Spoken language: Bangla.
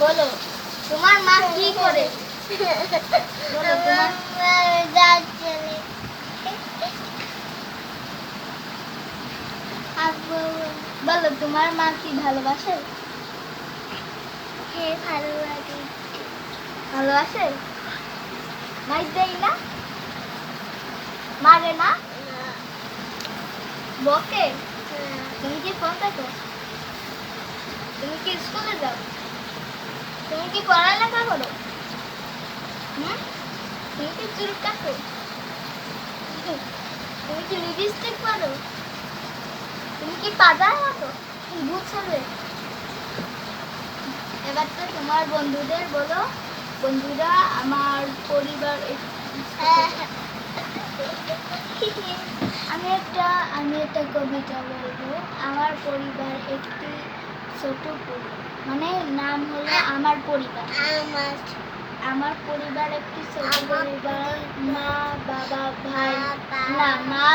বলো তোমার মা কি করে? তোমার বলো, তোমার মা কি ভালোবাসে? হ্যাঁ ভালোবাসে? দেয় না? মারে না? বকে? তুমি কি ফোন দেখো? তুমি কি স্কুলে যাও? তুমি কি পড়ালেখা করো? হুম? তুমি কি চুল কাটো? তুমি কি লিপস্টিক পরো? কি এবার তো তোমার বন্ধুদের বলো। বন্ধুরা আমার পরিবার আমি একটা আমি একটা কবিতা বলব। আমার পরিবার একটি ছোট পরিবার মানে নাম হলো আমার পরিবার। আমার আমার পরিবার একটি ছোট পরিবার। মা বাবা ভাই। না মা